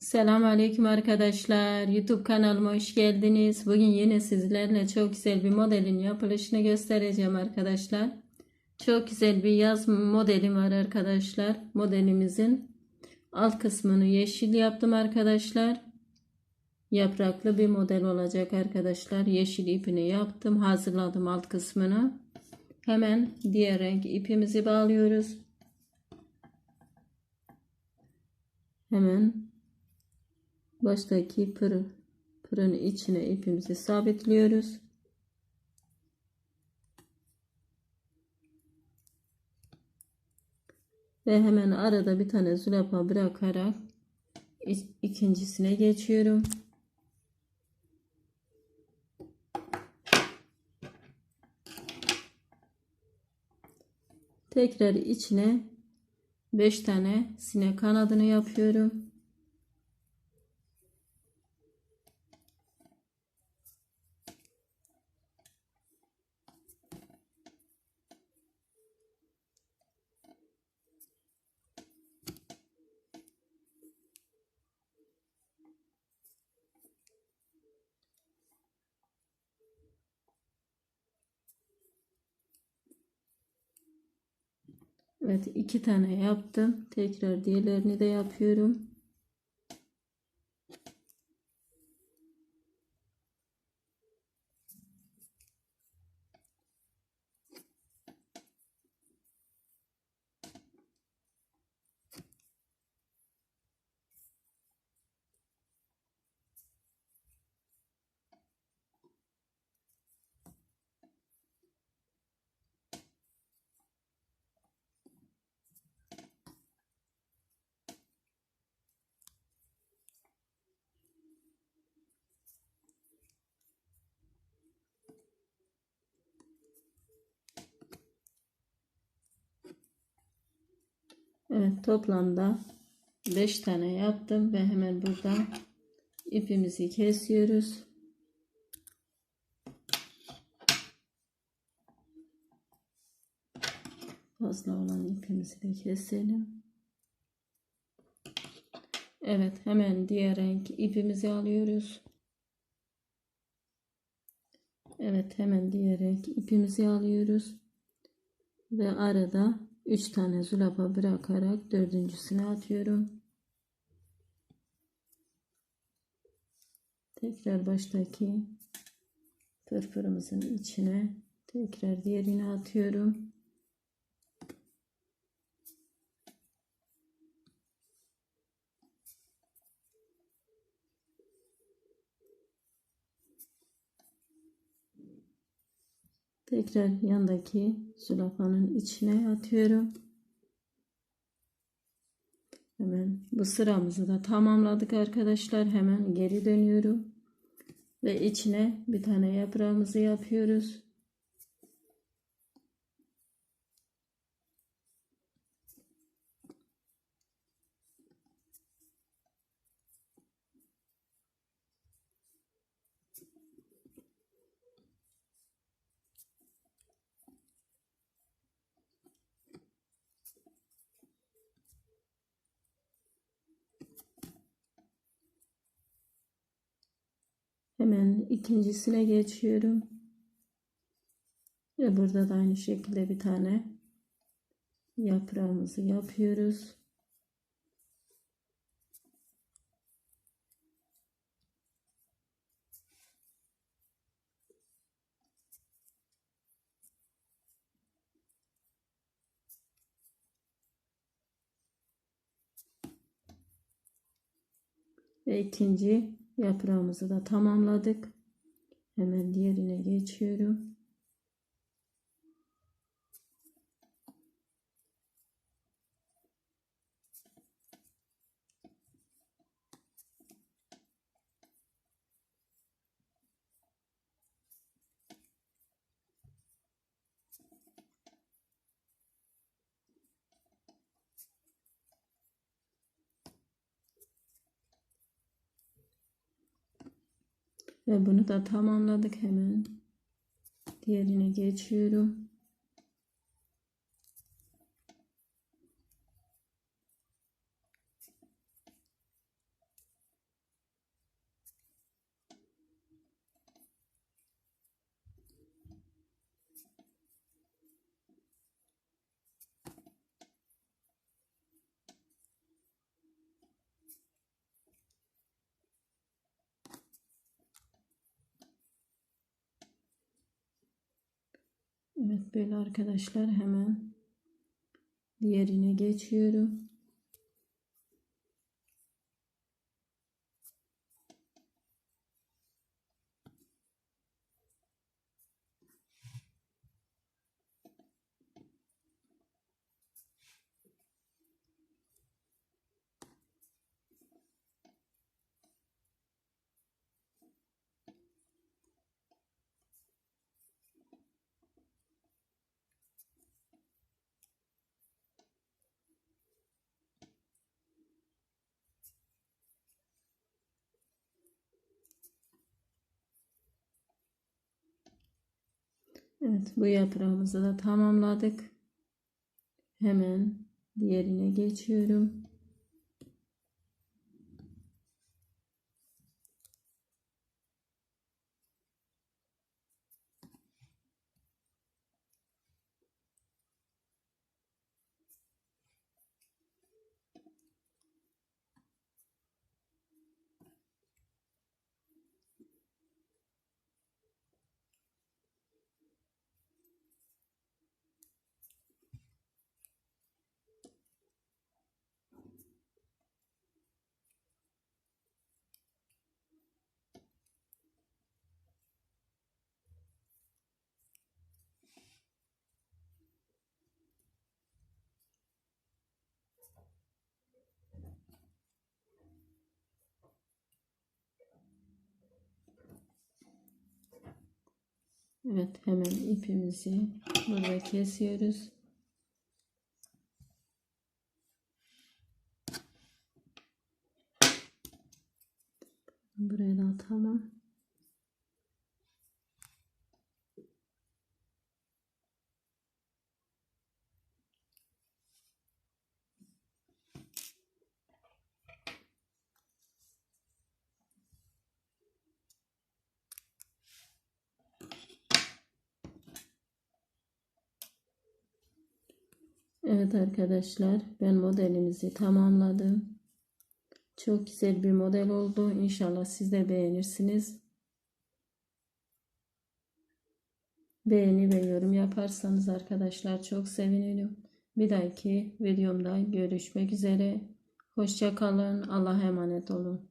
Selam aleyküm arkadaşlar. YouTube kanalıma hoş geldiniz. Bugün yine sizlerle çok güzel bir modelin yapılışını göstereceğim arkadaşlar. Çok güzel bir yaz modelim var arkadaşlar. Modelimizin alt kısmını yeşil yaptım arkadaşlar. Yapraklı bir model olacak arkadaşlar. Yeşil ipini yaptım. Hazırladım alt kısmını. Hemen diğer renk ipimizi bağlıyoruz. Hemen baştaki pır, pırın içine ipimizi sabitliyoruz. Ve hemen arada bir tane zülapa bırakarak ikincisine geçiyorum. Tekrar içine 5 tane sinek kanadını yapıyorum. Evet iki tane yaptım. Tekrar diğerlerini de yapıyorum. Evet toplamda 5 tane yaptım ve hemen burada ipimizi kesiyoruz. Fazla olan ipimizi de keselim. Evet hemen diğer renk ipimizi alıyoruz. Evet hemen diğer renk ipimizi alıyoruz. Ve arada 3 tane zulapa bırakarak dördüncüsüne atıyorum. Tekrar baştaki fırfırımızın içine tekrar diğerini atıyorum. Tekrar yandaki zülafanın içine atıyorum. Hemen bu sıramızı da tamamladık arkadaşlar. Hemen geri dönüyorum. Ve içine bir tane yaprağımızı yapıyoruz. Hemen ikincisine geçiyorum. Ve burada da aynı şekilde bir tane yaprağımızı yapıyoruz. Ve ikinci Yaprağımızı da tamamladık. Hemen diğerine geçiyorum. Ve bunu da tamamladık hemen. Diğerine geçiyorum. Evet böyle arkadaşlar hemen diğerine geçiyorum. Evet bu yaprağımızı da tamamladık. Hemen diğerine geçiyorum. Evet hemen ipimizi burada kesiyoruz. Buraya da atalım. Evet arkadaşlar ben modelimizi tamamladım. Çok güzel bir model oldu. İnşallah siz de beğenirsiniz. Beğeni ve yorum yaparsanız arkadaşlar çok sevinirim. Bir dahaki videomda görüşmek üzere. Hoşça kalın. Allah'a emanet olun.